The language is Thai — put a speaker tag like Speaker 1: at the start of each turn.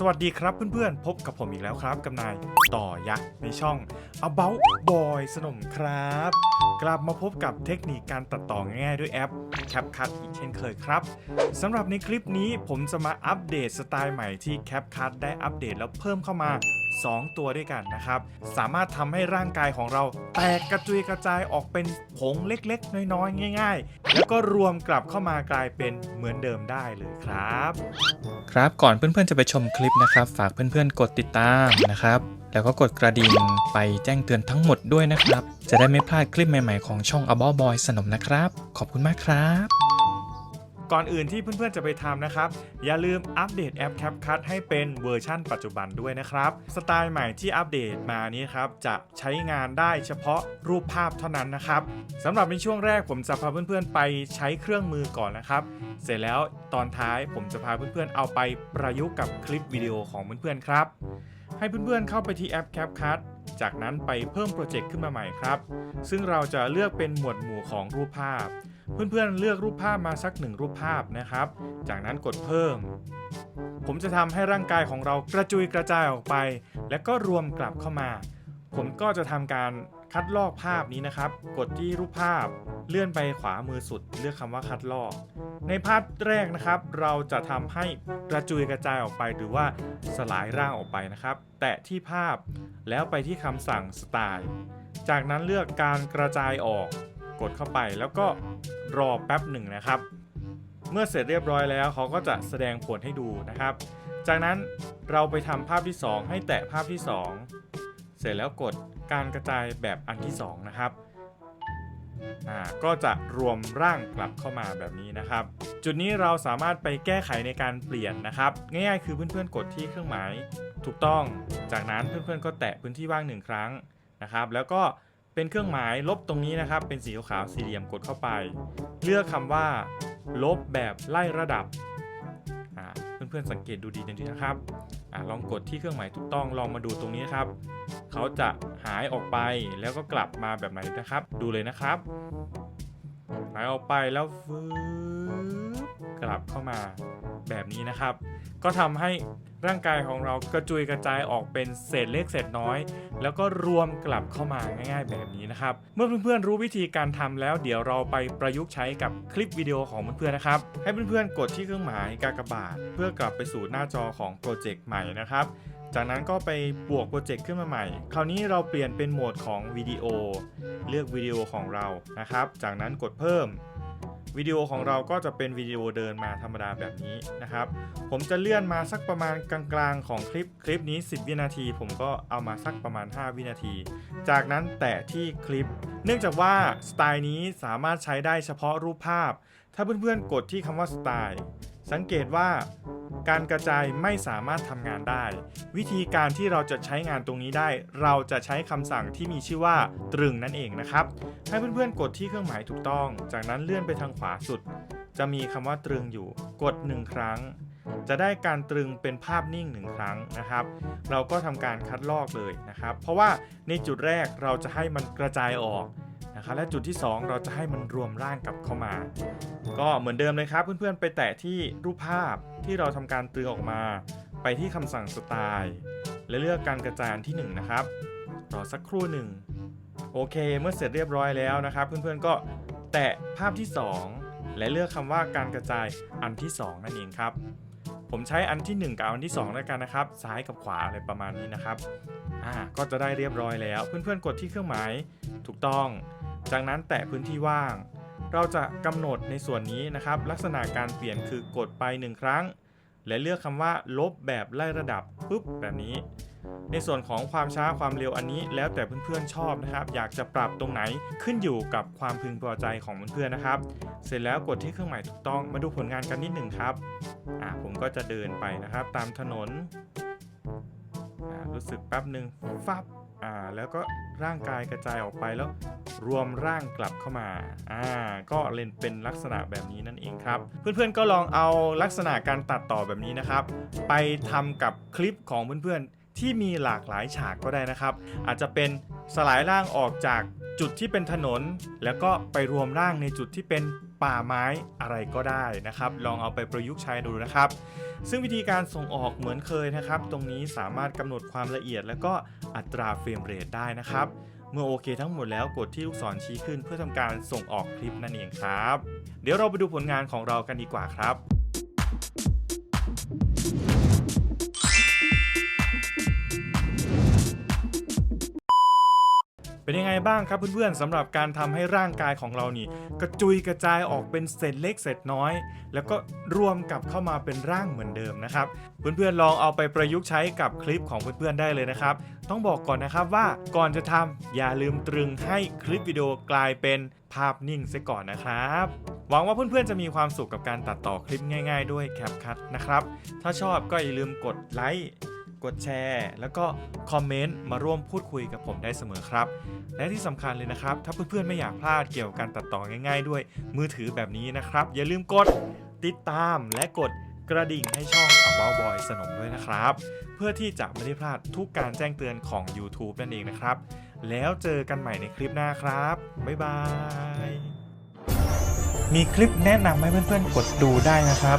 Speaker 1: สวัสดีครับเพื่อนๆ พบกับผมอีกแล้วครับกับนายต่อยักษ์ในช่อง About Boy สนมครับ กลับมาพบกับเทคนิคการตัดต่อง่ายๆด้วยแอป CapCut อีกเช่นเคยครับสำหรับในคลิปนี้ผมจะมาอัปเดตสไตล์ใหม่ที่ CapCut ได้อัปเดตแล้วเพิ่มเข้ามา 2 ตัวด้วยกันนะครับ สามารถทำให้ร่างกายของเราแตกกระจุยกระจายออกเป็นผงเล็กๆ น้อยๆ ง่าย ๆ แล้วก็รวมกลับเข้ามากลายเป็นเหมือนเดิมได้เลยครับ
Speaker 2: ครับก่อนเพื่อนๆจะไปชมคลิปนะครับ ฝากเพื่อนๆกดติดตามนะครับแล้วก็กดกระดิ่งไปแจ้งเตือนทั้งหมดด้วยนะครับ จะได้ไม่พลาดคลิปใหม่ๆของช่อง About Boy สนมนะครับ ขอบคุณมากครับ
Speaker 1: ก่อนอื่นที่เพื่อนๆจะไปทำนะครับ อย่าลืมอัปเดตแอป CapCut ให้เป็นเวอร์ชั่นปัจจุบันด้วยนะครับ สไตล์ใหม่ที่อัปเดตมานี้ครับจะใช้งานได้เฉพาะรูปภาพเท่านั้นนะครับสำหรับในช่วงแรกผมจะพาเพื่อนๆไปใช้เครื่องมือก่อนนะครับ เสร็จแล้วตอนท้ายผมจะพาเพื่อนๆเอาไปประยุกต์กับคลิปวิดีโอของเพื่อนๆครับ ให้เพื่อนๆเข้าไปที่แอป CapCut จากนั้นไปเพิ่มโปรเจกต์ขึ้นมาใหม่ครับ ซึ่งเราจะเลือกเป็นหมวดหมู่ของรูปภาพ เพื่อนๆเลือกรูปภาพมาสักหนึ่งรูปภาพนะครับ จากนั้นกดเพิ่ม ผมจะทำให้ร่างกายของเรากระจุยกระจายออกไป แล้วก็รวมกลับเข้ามา ผมก็จะทำการคัดลอกภาพนี้นะครับ กดที่รูปภาพ เลื่อนไปขวามือสุด เลือกคำว่าคัดลอก ในภาพแรกนะครับ เราจะทำให้กระจุยกระจายออกไป หรือว่าสลายร่างออกไปนะครับ แตะที่ภาพแล้วไปที่คำสั่งสไตล์ จากนั้นเลือกการกระจายออก กดเข้าไปแล้วก็ รอแป๊บหนึ่งนะครับ เมื่อเสร็จเรียบร้อยแล้วเขาก็จะแสดงผลให้ดูนะครับ จากนั้นเราไปทำภาพที่ 2 ให้แตะภาพที่ 2 เสร็จแล้วกดการกระจายแบบอันที่ 2 นะครับอ่าก็จะรวมร่างกลับเข้ามาแบบนี้นะครับ จุดนี้เราสามารถไปแก้ไขในการเปลี่ยนนะครับ ง่ายๆคือเพื่อนๆกดที่เครื่องหมายถูกต้อง จากนั้นเพื่อนๆก็แตะพื้นที่ว่างหนึ่งครั้งนะครับ แล้วก็ เป็นเครื่องหมายลบตรงนี้นะครับ เป็นสีขาวสี่เหลี่ยมกดเข้าไป เลือกคำว่า ลบแบบไล่ระดับเพื่อนๆสังเกตดูดีๆนะครับอลองกดที่เครื่องหมายถูกต้องลองมาดูตรงนี้ครับ เขาจะหายออกไปแล้วก็กลับมาแบบไหนนะครับ ดูเลยนะครับ หายออกไปแล้วฟืบ กลับเข้ามาแบบนี้นะครับ ก็ทำให้ร่างกายของเรากระจุยกระจายออกเป็นเศษเล็กเศษน้อย แล้วก็รวมกลับเข้ามาง่าย ๆ แบบนี้นะครับ เมื่อเพื่อนๆรู้วิธีการทำแล้ว เดี๋ยวเราไปประยุกต์ใช้กับคลิปวิดีโอของเพื่อนๆนะครับ ให้เพื่อนๆกดที่เครื่องหมายกากบาท เพื่อกลับไปสู่หน้าจอของโปรเจกต์ใหม่นะครับ จากนั้นก็ไปบวกโปรเจกต์ขึ้นมาใหม่ คราวนี้เราเปลี่ยนเป็นโหมดของวิดีโอ เลือกวิดีโอของเรานะครับ จากนั้นกดเพิ่ม วิดีโอของเราก็จะเป็นวิดีโอเดินมาธรรมดาแบบนี้นะครับ ผมจะเลื่อนมาสักประมาณกลางๆของคลิปคลิปนี้ 10 วินาที ผมก็เอามาสักประมาณ 5 วินาที จากนั้นแตะที่คลิป เนื่องจากว่าสไตล์นี้สามารถใช้ได้เฉพาะรูปภาพ ถ้าเพื่อนๆกดที่คำว่าสไตล์สังเกตว่า การกระจายไม่สามารถทำงานได้ วิธีการที่เราจะใช้งานตรงนี้ได้ เราจะใช้คำสั่งที่มีชื่อว่าตรึงนั่นเองนะครับ ให้เพื่อนๆกดที่เครื่องหมายถูกต้อง จากนั้นเลื่อนไปทางขวาสุด จะมีคำว่าตรึงอยู่ กด 1 ครั้ง จะได้การตรึงเป็นภาพนิ่ง1ครั้งนะครับ เราก็ทำการคัดลอกเลยนะครับ เพราะว่าในจุดแรกเราจะให้มันกระจายออก นะครับและจุดที่ 2 เราจะให้มันรวมร่างกลับเข้ามา ก็เหมือนเดิมเลยครับ เพื่อนๆ ไปแตะที่รูปภาพที่เราทำการตรึงออกมา ไปที่คำสั่งสไตล์และเลือกการกระจายอันที่ 1 นะครับรอสักครู่หนึ่งโอเค เมื่อเสร็จเรียบร้อยแล้วนะครับ เพื่อนๆก็แตะภาพที่ 2 และเลือกคำว่าการกระจายอันที่ 2 นั่นเองครับ ผมใช้อันที่ 1 กับอันที่2แล้วกันนะครับ ซ้ายกับขวาอะไรประมาณนี้นะครับอ่าก็จะได้เรียบร้อยแล้ว เพื่อนๆกดที่เครื่องหมาย ถูกต้อง จากนั้นแตะพื้นที่ว่าง เราจะกำหนดในส่วนนี้นะครับ ลักษณะการเปลี่ยนคือกดไป 1 ครั้ง และเลือกคำว่าลบแบบไล่ระดับปุ๊บแบบนี้ ในส่วนของความช้าความเร็วอันนี้ แล้วแต่เพื่อนๆชอบนะครับ อยากจะปรับตรงไหนขึ้นอยู่กับความพึงพอใจของเพื่อนๆนะครับ เสร็จแล้วกดที่เครื่องหมายถูกต้องมาดูผลงานกันนิดหนึ่งครับอ่าผมก็จะเดินไปนะครับ ตามถนนอ่ารู้สึกแป๊บหนึ่งฟับ อ่าแล้วก็ร่างกายกระจายออกไปแล้ว รวมร่างกลับเข้ามาอ่าก็เล่นเป็นลักษณะแบบนี้นั่นเองครับ เพื่อนๆก็ลองเอาลักษณะการตัดต่อแบบนี้นะครับ ไปทำกับคลิปของเพื่อนๆที่มีหลากหลายฉากก็ได้นะครับ อาจจะเป็นสลายร่างออกจากจุดที่เป็นถนน แล้วก็ไปรวมร่างในจุดที่เป็น ป่าไม้อะไรก็ได้นะครับ ลองเอาไปประยุกต์ใช้ดูนะครับ ซึ่งวิธีการส่งออกเหมือนเคยนะครับ ตรงนี้สามารถกำหนดความละเอียด และก็อัตราเฟรมเรทได้นะครับ เมื่อโอเคทั้งหมดแล้วกดที่ลูกศรชี้ขึ้น เพื่อทำการส่งออกคลิปนั่นเองครับ เดี๋ยวเราไปดูผลงานของเรากันดีกว่าครับ เป็นยังไงบ้างครับเพื่อนๆสำหรับการทำให้ร่างกายของเรานี่ กระจุยกระจายออกเป็นเศษเล็กเศษน้อย แล้วก็รวมกลับเข้ามาเป็นร่างเหมือนเดิมนะครับ เพื่อนๆลองเอาไปประยุกต์ใช้กับคลิปของเพื่อนๆได้เลยนะครับ ต้องบอกก่อนนะครับว่าก่อนจะทำอย่าลืมตรึงให้คลิปวิดีโอกลายเป็นภาพนิ่งเสียก่อนนะครับ หวังว่าเพื่อนๆจะมีความสุขกับการตัดต่อคลิปง่าย ๆ ด้วย CapCut นะครับ ถ้าชอบก็อย่าลืมกดไลค์ กดแชร์ แล้วก็คอมเมนต์มาร่วมพูดคุยกับผมได้เสมอครับ และที่สำคัญเลยนะครับ ถ้าเพื่อนๆไม่อยากพลาดเกี่ยวกับการตัดต่อง่ายๆ ด้วยมือถือแบบนี้นะครับ อย่าลืมกดติดตามและกดกระดิ่งให้ช่อง About Boy สนมด้วยนะครับ เพื่อที่จะไม่ได้พลาดทุกการแจ้งเตือนของ YouTube นั่นเองนะครับ แล้วเจอกันใหม่ในคลิปหน้าครับ บ๊ายบาย มีคลิปแนะนำให้เพื่อนๆกดดูได้นะครับ